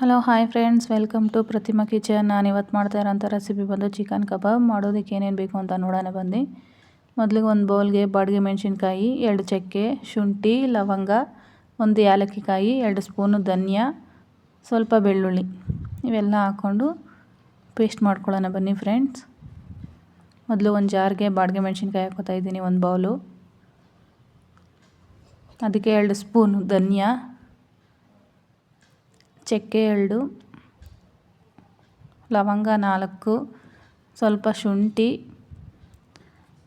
Hello hi friends welcome to Pratima kitchen ನಾನು ಇವತ್ತು ಮಾಡ್ತಾ ಇರೋಂಥ ರೆಸಿಪಿ ಬಂದು ಚಿಕನ್ ಕಬಾಬ್ ಮಾಡೋದಕ್ಕೆ ಏನೇನು ಬೇಕು ಅಂತ ನೋಡೋಣ ಬಂದು ಮೊದಲಿಗೆ ಒಂದು ಬೌಲ್ಗೆ ಬಾಡಿಗೆ ಮೆಣಸಿನ್ಕಾಯಿ, ಎರಡು ಚಕ್ಕೆ, ಶುಂಠಿ, ಲವಂಗ, ಒಂದು ಏಲಕ್ಕಿಕಾಯಿ, ಎರಡು ಸ್ಪೂನು ಧನಿಯಾ, ಸ್ವಲ್ಪ ಬೆಳ್ಳುಳ್ಳಿ. ಇವೆಲ್ಲ ಹಾಕ್ಕೊಂಡು ಪೇಸ್ಟ್ ಮಾಡ್ಕೊಳ್ಳೋಣ ಬನ್ನಿ ಫ್ರೆಂಡ್ಸ್ ಮೊದಲು ಒಂದು ಜಾರ್ಗೆ ಬಾಡಿಗೆ ಮೆಣಸಿನ್ಕಾಯಿ ಹಾಕೋತಾ ಇದ್ದೀನಿ, ಒಂದು ಬೌಲು. ಅದಕ್ಕೆ ಎರಡು ಸ್ಪೂನು ಧನಿಯಾ ಚಕ್ಕೆ ಎರಡು ಲವಂಗ ನಾಲ್ಕು, ಸ್ವಲ್ಪ ಶುಂಠಿ,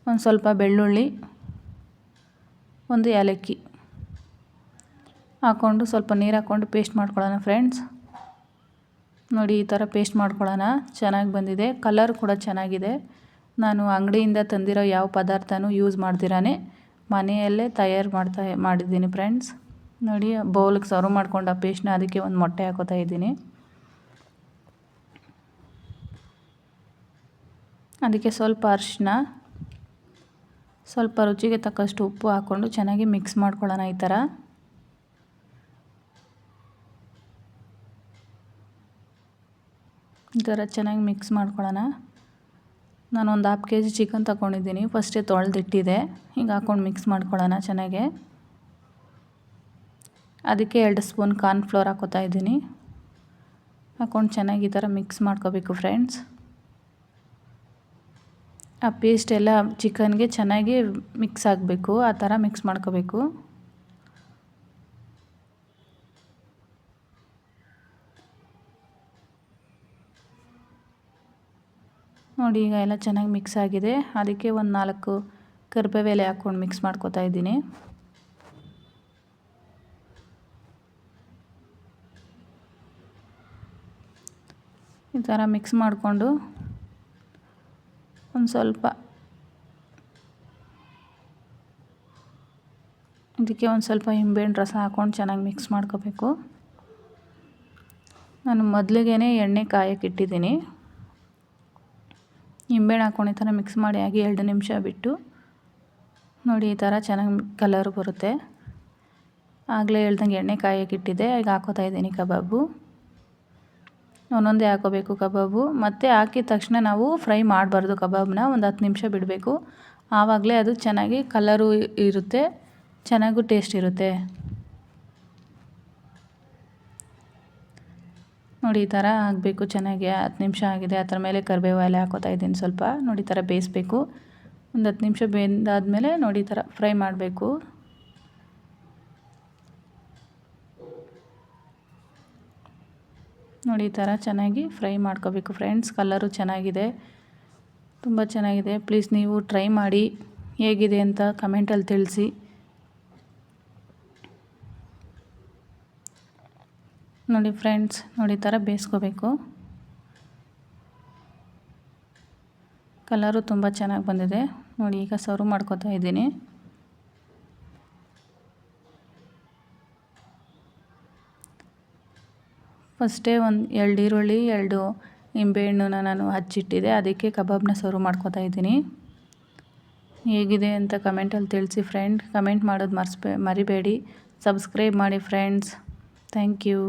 ಒಂದು ಸ್ವಲ್ಪ ಬೆಳ್ಳುಳ್ಳಿ, ಒಂದು ಏಲಕ್ಕಿ ಹಾಕ್ಕೊಂಡು ಸ್ವಲ್ಪ ನೀರು ಹಾಕ್ಕೊಂಡು ಪೇಸ್ಟ್ ಮಾಡ್ಕೊಳ್ಳೋಣ ಫ್ರೆಂಡ್ಸ್. ನೋಡಿ, ಈ ಥರ ಪೇಸ್ಟ್ ಮಾಡ್ಕೊಳ್ಳೋಣ. ಚೆನ್ನಾಗಿ ಬಂದಿದೆ. ಕಲರ್ ಕೂಡ ಚೆನ್ನಾಗಿದೆ. ನಾನು ಅಂಗಡಿಯಿಂದ ತಂದಿರೋ ಯಾವ ಪದಾರ್ಥನೂ ಯೂಸ್ ಮಾಡ್ದಿರಾನೆ. ಮನೆಯಲ್ಲೇ ತಯಾರು ಮಾಡ್ತಾ ಮಾಡಿದ್ದೀನಿ ಫ್ರೆಂಡ್ಸ್. ನೋಡಿ, ಬೌಲಿಗೆ ಸರ್ವ್ ಮಾಡ್ಕೊಂಡು ಆ ಪೇಸ್ಟ್ನ ಅದಕ್ಕೆ ಒಂದು ಮೊಟ್ಟೆ ಹಾಕೋತಾ ಇದ್ದೀನಿ. ಅದಕ್ಕೆ ಸ್ವಲ್ಪ ಅರಿಶಿನ ಸ್ವಲ್ಪ ರುಚಿಗೆ ತಕ್ಕಷ್ಟು ಉಪ್ಪು ಹಾಕ್ಕೊಂಡು ಚೆನ್ನಾಗಿ ಮಿಕ್ಸ್ ಮಾಡ್ಕೊಳ್ಳೋಣ ಈ ಥರ. ಈ ಥರ ಚೆನ್ನಾಗಿ ಮಿಕ್ಸ್ ಮಾಡ್ಕೊಳ್ಳೋಣ. ನಾನು ಒಂದು ಹಾಫ್ ಕೆ ಜಿ ಚಿಕನ್ ತೊಗೊಂಡಿದ್ದೀನಿ ಫಸ್ಟೇ ತೊಳೆದಿಟ್ಟಿದೆ. ಹಿಂಗೆ ಹಾಕ್ಕೊಂಡು ಮಿಕ್ಸ್ ಮಾಡ್ಕೊಳ್ಳೋಣ ಚೆನ್ನಾಗೆ. ಅದಕ್ಕೆ ಎರಡು ಸ್ಪೂನ್ ಕಾರ್ನ್ಫ್ಲೋರ್ ಹಾಕೋತಾ ಇದ್ದೀನಿ. ಹಾಕ್ಕೊಂಡು ಚೆನ್ನಾಗಿ ಈ ಥರ ಮಿಕ್ಸ್ ಮಾಡ್ಕೋಬೇಕು ಫ್ರೆಂಡ್ಸ್. ಆ ಪೇಸ್ಟ್ ಎಲ್ಲ ಚಿಕನ್ಗೆ ಚೆನ್ನಾಗಿ ಮಿಕ್ಸ್ ಆಗಬೇಕು, ಆ ಥರ ಮಿಕ್ಸ್ ಮಾಡ್ಕೋಬೇಕು. ನೋಡಿ, ಈಗ ಎಲ್ಲ ಚೆನ್ನಾಗಿ ಮಿಕ್ಸ್ ಆಗಿದೆ. ಅದಕ್ಕೆ ಒಂದು ನಾಲ್ಕು ಕರಿಬೇವೆಲೆ ಹಾಕ್ಕೊಂಡು ಮಿಕ್ಸ್ ಮಾಡ್ಕೋತಾ ಇದ್ದೀನಿ. ಈ ಥರ ಮಿಕ್ಸ್ ಮಾಡಿಕೊಂಡು ಒಂದು ಸ್ವಲ್ಪ ಇದಕ್ಕೆ ಒಂದು ಸ್ವಲ್ಪ ನಿಂಬೆಹಣ್ಣು ರಸ ಹಾಕ್ಕೊಂಡು ಚೆನ್ನಾಗಿ ಮಿಕ್ಸ್ ಮಾಡ್ಕೋಬೇಕು. ನಾನು ಮೊದಲಿಗೆ ಎಣ್ಣೆ ಕಾಯಕ್ಕೆ ಇಟ್ಟಿದ್ದೀನಿ. ನಿಂಬೆಹಣ್ಣು ಹಾಕ್ಕೊಂಡು ಈ ಥರ ಮಿಕ್ಸ್ ಮಾಡಿ ಆಗಿ ಎರಡು ನಿಮಿಷ ಬಿಟ್ಟು ನೋಡಿ ಈ ಥರ ಚೆನ್ನಾಗಿ ಕಲರ್ ಬರುತ್ತೆ. ಆಗಲೇ ಹೇಳ್ದಂಗೆ ಎಣ್ಣೆ ಕಾಯಕ್ಕೆ ಇಟ್ಟಿದ್ದೆ. ಈಗ ಹಾಕೋತಾ ಇದ್ದೀನಿ ಕಬಾಬು. ಒಂದೊಂದೇ ಹಾಕೋಬೇಕು ಕಬಾಬು. ಮತ್ತು ಹಾಕಿದ ತಕ್ಷಣ ನಾವು ಫ್ರೈ ಮಾಡಬಾರ್ದು ಕಬಾಬ್ನ. ಒಂದು ಹತ್ತು ನಿಮಿಷ ಬಿಡಬೇಕು. ಆವಾಗಲೇ ಅದು ಚೆನ್ನಾಗಿ ಕಲರು ಇರುತ್ತೆ. ಚೆನ್ನಾಗೂ ಟೇಸ್ಟ್ ಇರುತ್ತೆ. ನೋಡಿ, ಈ ಥರ ಆಗಬೇಕು ಚೆನ್ನಾಗಿ. ಹತ್ತು ನಿಮಿಷ ಆಗಿದೆ. ಅದರ ಮೇಲೆ ಕರಿಬೇವು ಎಲೆ ಹಾಕೋತಾ ಇದ್ದೀನಿ ಸ್ವಲ್ಪ. ನೋಡಿ, ಈ ಥರ ಬೇಯಿಸ್ಬೇಕು. ಒಂದು ಹತ್ತು ನಿಮಿಷ ಬೆಂದಾದಮೇಲೆ ನೋಡಿ, ಈ ಥರ ಫ್ರೈ ಮಾಡಬೇಕು. ನೋಡಿ, ಈ ಥರ ಚೆನ್ನಾಗಿ ಫ್ರೈ ಮಾಡ್ಕೋಬೇಕು. ಫ್ರೆಂಡ್ಸ್, ಕಲರು ಚೆನ್ನಾಗಿದೆ. ತುಂಬ ಚೆನ್ನಾಗಿದೆ. ಪ್ಲೀಸ್ ನೀವು ಟ್ರೈ ಮಾಡಿ. ಹೇಗಿದೆ ಅಂತ ಕಮೆಂಟಲ್ಲಿ ತಿಳಿಸಿ. ನೋಡಿ ಫ್ರೆಂಡ್ಸ್, ನೋಡಿ ಥರ ಬೇಯಿಸ್ಕೋಬೇಕು. ಕಲರು ತುಂಬ ಚೆನ್ನಾಗಿ ಬಂದಿದೆ. ನೋಡಿ, ಈಗ ಸರ್ವ್ ಮಾಡ್ಕೋತಾ ಇದ್ದೀನಿ. ಫಸ್ಟೇ ಒಂದು ಎರಡು ಈರುಳ್ಳಿ ಎರಡು ನಿಂಬೆಹಣ್ಣನ್ನ ನಾನು ಹಚ್ಚಿಟ್ಟಿದ್ದೆ ಅದಕ್ಕೆ ಕಬಾಬ್ನ ಸರ್ವ್ ಮಾಡ್ಕೋತಾ ಇದ್ದೀನಿ. ಹೇಗಿದೆ ಅಂತ ಕಮೆಂಟಲ್ಲಿ ತಿಳಿಸಿ ಫ್ರೆಂಡ್. ಕಮೆಂಟ್ ಮಾಡೋದು ಮರ್ಸ್ಬೇ ಮರಿಬೇಡಿ. ಸಬ್ಸ್ಕ್ರೈಬ್ ಮಾಡಿ ಫ್ರೆಂಡ್ಸ್. Thank you.